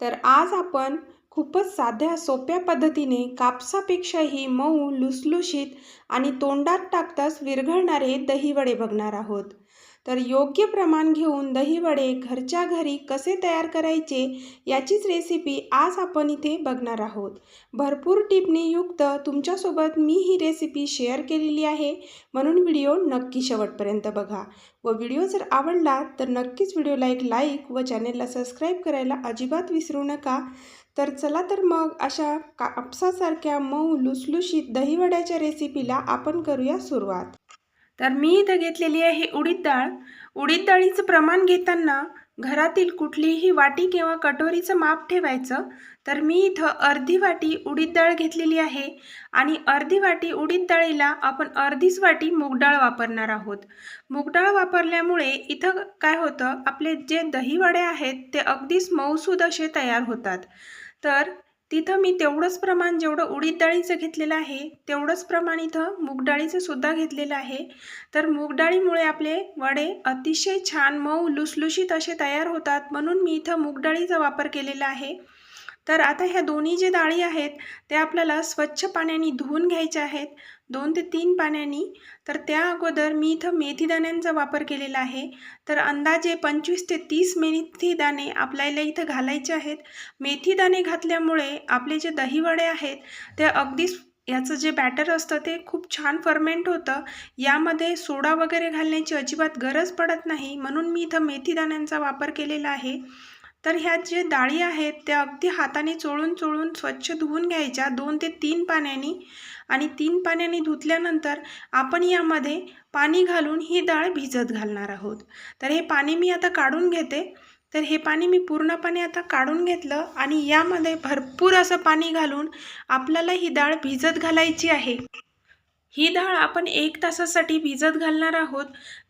तर आज आपण खूपच साध्या सोप्या पद्धतीने कापसापेक्षाही मऊ लुसलुशीत आणि तोंडात टाकताच विरघळणारे दहीवडे बघणार आहोत. तर योग्य प्रमाण घेऊन दहीवडे घरच्या घरी कसे तयार करायचे याचीच रेसिपी आज आपण इथे बघणार आहोत. भरपूर टिपणीयुक्त तुमच्यासोबत मी ही रेसिपी शेअर केलेली आहे. म्हणून व्हिडिओ नक्की शेवटपर्यंत बघा. व व्हिडिओ जर आवडला तर नक्कीच व्हिडिओला एक लाईक व चॅनेलला सबस्क्राईब करायला अजिबात विसरू नका. तर चला तर मग अशा कापसासारख्या मऊ लुसलुशीत दहीवड्याच्या रेसिपीला आपण करूया सुरुवात. तर मी इथं घेतलेली आहे उडीद डाळ. उडीद डाळीचं प्रमाण घेताना घरातील कुठलीही वाटी किंवा कटोरीचं माप ठेवायचं. तर मी इथं अर्धी वाटी उडीद डाळ घेतलेली आहे आणि अर्धी वाटी उडीद डाळीला आपण अर्धीच वाटी मूगडाळ वापरणार आहोत. मूगडाळ वापरल्यामुळे इथं काय होतं? आपले जे दहीवडे आहेत ते अगदीच मऊसूद असे तयार होतात. तर तिथं मी तेवढंच प्रमाण जेवढं उडीद डाळीचं घेतलेलं आहे तेवढंच प्रमाण इथं मूगडाळीचं सुद्धा घेतलेलं आहे. तर मूगडाळीमुळे आपले वडे अतिशय छान मऊ लुसलुशीत असे तयार होतात म्हणून मी इथं मूगडाळीचा वापर केलेला आहे. तर आता ह्या दोन्ही जे डाळी आहेत ते आपल्याला स्वच्छ पाण्याने धुवून घ्यायच्या आहेत. दोन ते तीन पाण्याने. तर त्या अगोदर मी इथं मेथीदाण्यांचा वापर केलेला आहे. तर अंदाजे पंचवीस ते तीस मेथीदाणे आपल्याला इथं घालायचे आहेत. मेथीदाणे घातल्यामुळे आपले जे दहीवडे आहेत ते अगदीच याचं जे बॅटर असतं ते खूप छान फर्मेंट होतं. यामध्ये सोडा वगैरे घालण्याची अजिबात गरज पडत नाही. म्हणून मी इथं मेथीदाण्यांचा वापर केलेला आहे. तर ह्या जे डाळी आहेत त्या अगदी हाताने चोळून चोळून स्वच्छ धुवून घ्यायच्या दोन ते तीन पाण्याने. आणि तीन पाण्याने धुतल्यानंतर आपण यामध्ये पाणी घालून ही डाळ भिजत घालणार आहोत. तर हे पाणी मी आता काढून घेते. तर हे पाणी मी पूर्णपणे आता काढून घेतलं आणि यामध्ये भरपूर असं पाणी घालून आपल्याला ही डाळ भिजत घालायची आहे. ही डाळ आपण एक तासासाठी भिजत घालणार आहोत.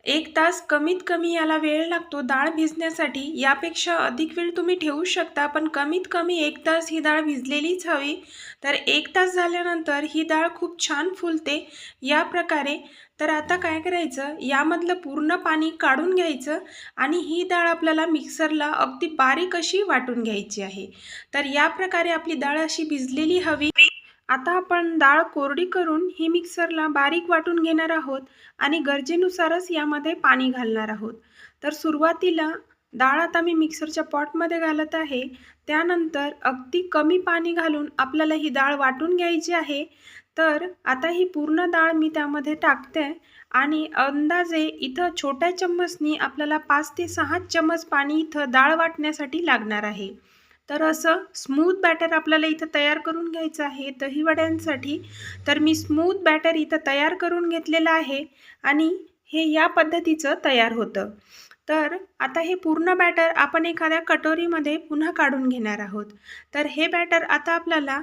एक तास कमीत कमी याला वेळ लागतो. डाळ भिजण्यासाठी यापेक्षा अधिक वेळ तुम्ही ठेवू शकता पण कमीत कमी एक तास ही डाळ भिजलेलीच हवी. तर एक तास झाल्यानंतर ही डाळ खूप छान फुलते. या प्रकारे तर आता काय करायचं? यामधलं पूर्ण पाणी काढून घ्यायचं आणि ही डाळ आपल्याला मिक्सरला अगदी बारीक अशी वाटून घ्यायची आहे. तर या प्रकारे आपली डाळ अशी भिजलेली हवी. आता आपण डाळ कोरडी करून ही मिक्सरला बारीक वाटून घेणार आहोत आणि गरजेनुसारच यामध्ये पाणी घालणार आहोत. तर सुरुवातीला डाळ आता मी मिक्सरच्या पॉटमध्ये घालत आहे. त्यानंतर अगदी कमी पाणी घालून आपल्याला ही डाळ वाटून घ्यायची आहे. तर आता ही पूर्ण डाळ मी त्यामध्ये टाकते आणि अंदाजे इथं छोट्या चम्मचनी आपल्याला पाच ते सहा चम्मच पाणी इथं डाळ वाटण्यासाठी लागणार आहे. तर असं स्मूथ बॅटर आपल्याला इथं तयार करून घ्यायचं आहे दहीवड्यांसाठी. तर मी स्मूथ बॅटर इथं तयार करून घेतलेलं आहे आणि हे या पद्धतीचं तयार होतं. तर आता हे पूर्ण बॅटर आपण एखाद्या कटोरीमध्ये पुन्हा काढून घेणार आहोत. तर हे बॅटर आता आपल्याला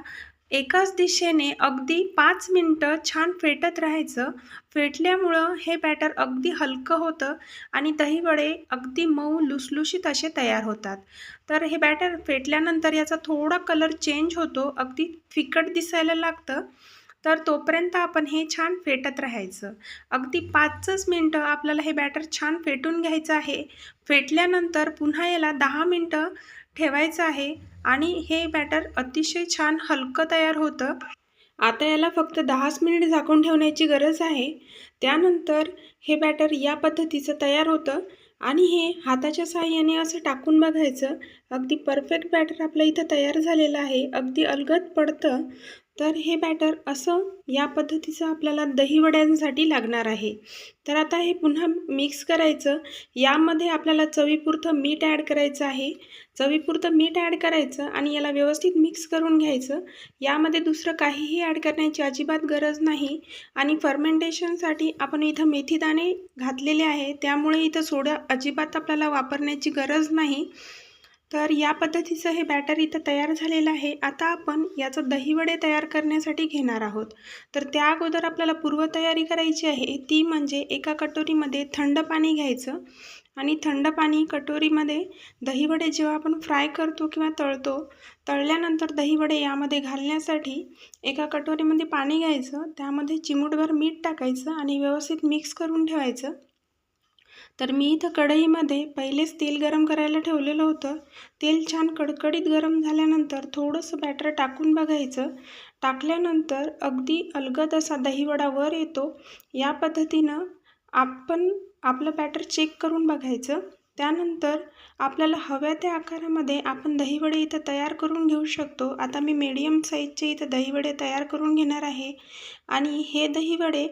एकाच दिशेने अगदी पाच मिनटं छान फेटत राहायचं. फेटल्यामुळं हे बॅटर अगदी हलकं होतं आणि दहीवडे अगदी मऊ लुसलुशीत असे तयार होतात. तर हे बॅटर फेटल्यानंतर याचा थोडा कलर चेंज होतो अगदी फिकट दिसायला लागतं. तर तोपर्यंत आपण हे छान फेटत राहायचं. अगदी पाचच मिनटं आपल्याला हे बॅटर छान फेटून घ्यायचं आहे. फेटल्यानंतर पुन्हा याला दहा मिनटं ठेवायचं आहे आणि हे बॅटर अतिशय छान हलकं तयार होतं. आता याला फक्त दहाच मिनिट झाकून ठेवण्याची गरज आहे. त्यानंतर हे बॅटर या पद्धतीचं तयार होतं आणि हे हाताच्या साहाय्याने असं टाकून बघायचं. अगदी परफेक्ट बॅटर आपलं इथं तयार झालेलं आहे. अगदी अलगद पडतं. तर हे बॅटर असं या पद्धतीचं आपल्याला दहीवड्यांसाठी लागणार आहे. तर आता हे पुन्हा मिक्स करायचं. यामध्ये आपल्याला चवीपुरतं मीठ ॲड करायचं आहे. चवीपुरतं मीठ ॲड करायचं आणि याला व्यवस्थित मिक्स करून घ्यायचं. यामध्ये दुसरं काहीही ॲड करण्याची अजिबात गरज नाही. आणि फर्मेंटेशनसाठी आपण इथं मेथीदाणे घातलेले आहे. त्यामुळे इथं सोडा अजिबात आपल्याला वापरण्याची गरज नाही. तर या पद्धतीचं हे बॅटर इथं तयार झालेलं आहे. आता आपण याचं दहीवडे तयार करण्यासाठी घेणार आहोत. तर त्या अगोदर आपल्याला पूर्वतयारी करायची आहे. ती म्हणजे एका कटोरीमध्ये थंड पाणी घ्यायचं आणि थंड पाणी कटोरीमध्ये दहीवडे जेव्हा आपण फ्राय करतो किंवा तळतो तळल्यानंतर दहीवडे यामध्ये घालण्यासाठी एका कटोरीमध्ये पाणी घ्यायचं. त्यामध्ये चिमूटभर मीठ टाकायचं आणि व्यवस्थित मिक्स करून ठेवायचं. तर मी इथं कढईमध्ये पहिलेच तेल गरम करायला ठेवलेलं होतं. तेल छान कडकडीत गरम झाल्यानंतर थोडंसं बॅटर टाकून बघायचं. टाकल्यानंतर अगदी अलगद असा दहीवडा वर येतो. या पद्धतीनं आपण आपलं बॅटर चेक करून बघायचं. त्यानंतर आपल्याला हव्या त्या आकारामध्ये आपण दहीवडे इथं तयार करून घेऊ शकतो. आता मी मीडियम साईजचे इथं दहीवडे तयार करून घेणार आहे. आणि हे दहीवडे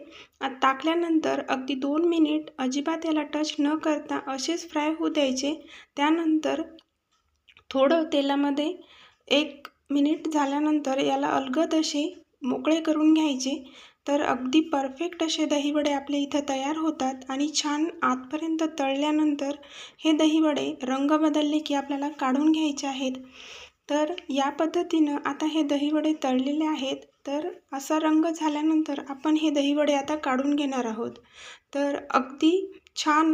टाकल्यानंतर अगदी दोन मिनिट अजिबात याला टच न करता असेच फ्राय होऊ द्यायचे. त्यानंतर थोडं तेलामध्ये एक मिनिट झाल्यानंतर याला अलगद असे मोकळे करून घ्यायचे. तर अगदी परफेक्ट असे दहीवडे आपले इथं तयार होतात आणि छान आतपर्यंत तळल्यानंतर हे दहीवडे रंग बदलले की आपल्याला काढून घ्यायचे आहेत. तर या पद्धतीनं आता हे दहीवडे तळलेले आहेत. तर असा रंग झाल्यानंतर आपण हे दहीवडे आता काढून घेणार आहोत. तर अगदी छान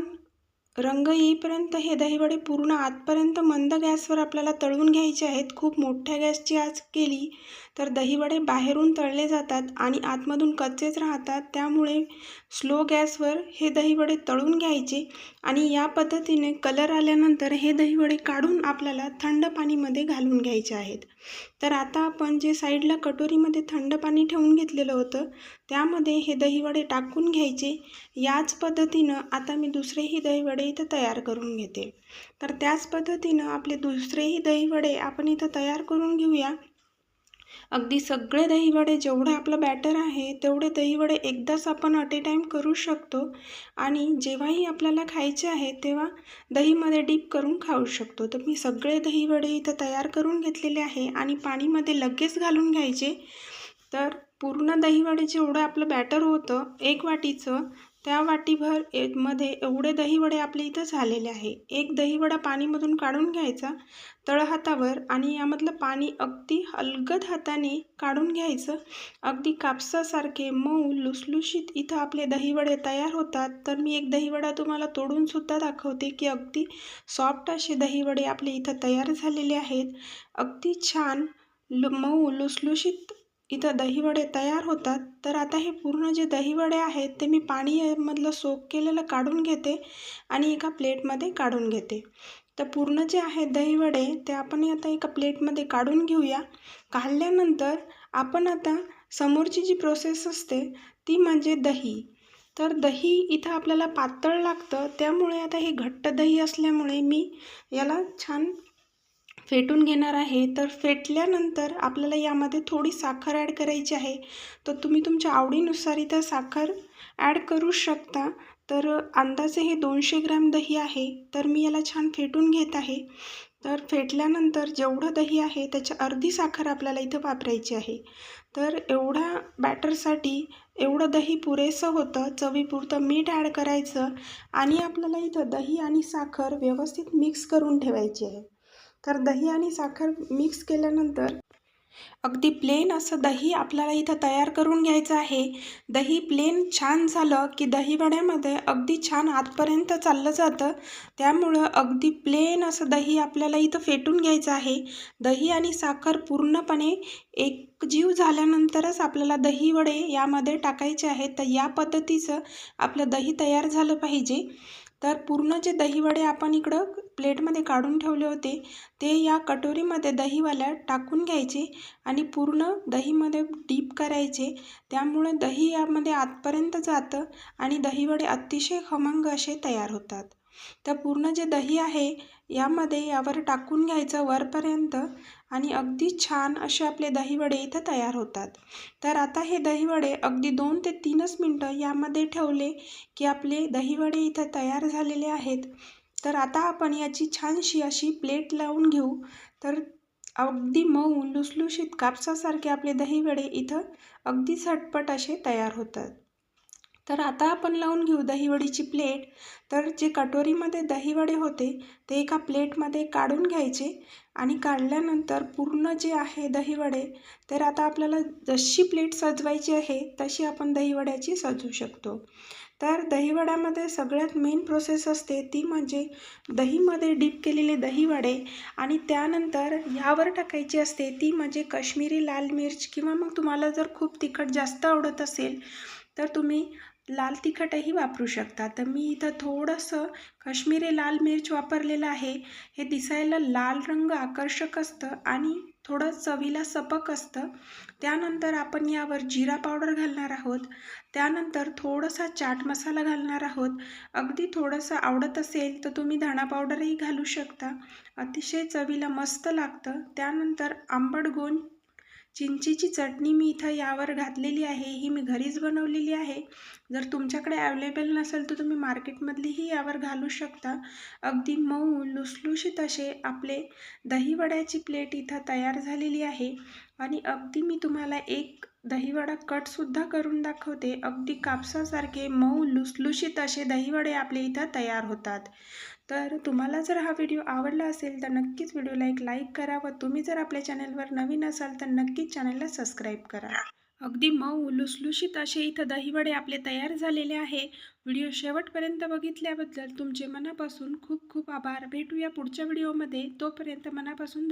रंग येईपर्यंत हे दहीवडे पूर्ण आतपर्यंत मंद गॅसवर आपल्याला तळून घ्यायचे आहेत. खूप मोठ्या गॅसची आज केली तर दहीवडे बाहेरून तळले जातात आणि आतमधून कच्चेच राहतात. त्यामुळे स्लो गॅसवर हे दहीवडे तळून घ्यायचे आणि या पद्धतीने कलर आल्यानंतर हे दहीवडे काढून आपल्याला थंड पाणीमध्ये घालून घ्यायचे आहेत. तर आता आपण जे साईडला कटोरीमध्ये थंड पाणी ठेवून घेतलेलं होतं त्यामध्ये हे दहीवडे टाकून घ्यायचे. याच पद्धतीनं आता मी दुसरेही दहीवडे इथं तयार करून घेते. तर त्याच पद्धतीनं आपले दुसरेही दहीवडे आपण इथं तयार करून घेऊया. अगदी सगळे दहीवडे जेवढं आपलं बॅटर आहे तेवढे दहीवडे एकदाच आपण अट ए टाईम करू शकतो. आणि जेव्हाही आपल्याला खायचे आहे तेव्हा दहीमध्ये डीप करून खाऊ शकतो. तर मी सगळे दहीवडे इथं तयार करून घेतलेले आहे आणि पाणीमध्ये लगेच घालून घ्यायचे. तर पूर्ण दहीवडे जेवढं आपलं बॅटर होतं एक वाटीचं त्या वाटीभर ए मध्ये एवढे दहीवडे आपले इथं झालेले आहे. एक दहीवडा पाणीमधून काढून घ्यायचा तळहातावर आणि यामधलं पाणी अगदी अलगद हाताने काढून घ्यायचं. अगदी कापसासारखे मऊ लुसलुशीत इथं आपले दहीवडे तयार होतात. तर मी एक दहीवडा तुम्हाला तोडूनसुद्धा दाखवते की अगदी सॉफ्ट असे दहीवडे आपले इथं तयार झालेले आहेत. अगदी छान लु मऊ लुसलुशीत इथं दहीवडे तयार होतात. तर आता हे पूर्ण जे दहीवडे आहेत ते मी पाणी मधलं सोक केलेलं काढून घेते आणि एका प्लेटमध्ये काढून घेते. तर पूर्ण जे आहेत दहीवडे ते आपण आता एका प्लेटमध्ये काढून घेऊया. काढल्यानंतर आपण आता समोरची जी प्रोसेस असते ती म्हणजे दही. तर दही इथं आपल्याला पातळ लागतं त्यामुळे आता हे घट्ट दही असल्यामुळे मी याला छान फेटून घेणार आहे तर फेटल्यानंतर आपल्याला यामध्ये थोडी साखर ॲड करायची आहे. तर तुम्ही तुमच्या आवडीनुसार इथं साखर ॲड करू शकता. तर अंदाजे हे दोनशे ग्रॅम दही आहे तर मी याला छान फेटून घेत आहे. तर फेटल्यानंतर जेवढं दही आहे त्याच्या अर्धी साखर आपल्याला इथं वापरायची आहे. तर एवढा बॅटरसाठी एवढं दही पुरेसं होतं चवीपुरतं मीठ ॲड करायचं आणि आपल्याला इथं दही आणि साखर व्यवस्थित मिक्स करून ठेवायची आहे. तर दही आणि साखर मिक्स केल्यानंतर अगदी प्लेन असं दही आपल्याला इथं तयार करून घ्यायचं आहे. दही प्लेन छान झालं की दहीवड्यामध्ये अगदी छान आतपर्यंत चाललं जातं. त्यामुळं अगदी प्लेन असं दही आपल्याला इथं फेटून घ्यायचं आहे. दही आणि साखर पूर्णपणे एकजीव झाल्यानंतरच आपल्याला दहीवडे यामध्ये टाकायचे आहेत. तर या पद्धतीचं आपलं दही तयार झालं पाहिजे. तर पूर्ण जे दहीवडे आपण इकडं प्लेटमध्ये काढून ठेवले होते. ते या कटोरीमध्ये दहीवाल्या टाकून घ्यायचे आणि पूर्ण दहीमध्ये डीप करायचे. त्यामुळे दही यामध्ये आतपर्यंत जातं आणि दहीवडे अतिशय खमंग असे तयार होतात. तर पूर्ण जे दही आहे यामध्ये यावर टाकून घ्यायचं वरपर्यंत आणि अगदी छान असे आपले दहीवडे इथं तयार होतात. तर आता हे दहीवडे अगदी दोन ते तीनच मिनटं यामध्ये ठेवले की आपले दहीवडे इथं तयार झालेले आहेत. तर आता आपण याची छानशी अशी प्लेट लावून घेऊ. तर अगदी मऊ लुसलुशीत कापसासारखे आपले दहीवडे इथं अगदी झटपट असे तयार होतात. तर आता आपण लावून घेऊ दहीवडीची प्लेट. तर जे कटोरीमध्ये दहीवडे होते ते एका प्लेटमध्ये काढून घ्यायचे आणि काढल्यानंतर पूर्ण जे आहे दहीवडे तर आता आपल्याला जशी प्लेट सजवायची आहे तशी आपण दहीवड्याची सजवू शकतो. तर दहीवड्यामध्ये सगळ्यात मेन प्रोसेस असते ती म्हणजे दहीमध्ये डीप केलेले दहीवडे आणि त्यानंतर ह्यावर टाकायची असते ती म्हणजे काश्मीरी लाल मिर्च किंवा मग तुम्हाला जर खूप तिखट जास्त आवडत असेल तर तुम्ही लाल तिखटही वापरू शकता. तर मी इथं थोडंसं काश्मीरी लाल मिर्च वापरलेलं आहे. हे दिसायला लाल रंग आकर्षक असतं आणि थोडं चवीला सपक असतं. त्यानंतर आपण यावर जिरा पावडर घालणार आहोत. त्यानंतर थोडासा चाट मसाला घालणार आहोत. अगदी थोडंसं आवडत असेल तर तुम्ही धणा पावडरही घालू शकता. अतिशय चवीला मस्त लागतं. त्यानंतर आंबट गोंद चिंचेची चटणी मी इथं यावर घातलेली आहे ही मी घरीच बनवलेली आहे. जर तुमच्याकडे अवेलेबल नसेल तर तुम्ही मार्केटमधलीही यावर घालू शकता. अगदी मऊ लुसलुशीत असे आपले दहीवड्याची प्लेट इथं तयार झालेली आहे. आणि अगदी मी तुम्हाला एक दहीवडा कटसुद्धा करून दाखवते. अगदी कापसासारखे मऊ लुसलुशीत असे दहीवडे आपले इथं तयार होतात. तर तुम्हाला जर हा व्हिडिओ आवडला असेल तर नक्कीच व्हिडिओला एक लाईक करा व तुम्ही जर आपल्या चॅनलवर नवीन असाल तर नक्कीच चॅनलला सबस्क्राईब करा. अगदी मऊ लुसलुशीत असे इथं दहीवडे आपले तयार झालेले आहे. व्हिडिओ शेवटपर्यंत बघितल्याबद्दल तुमचे मनापासून खूप खूप आभार. भेटूया पुढच्या व्हिडिओमध्ये तोपर्यंत मनापासून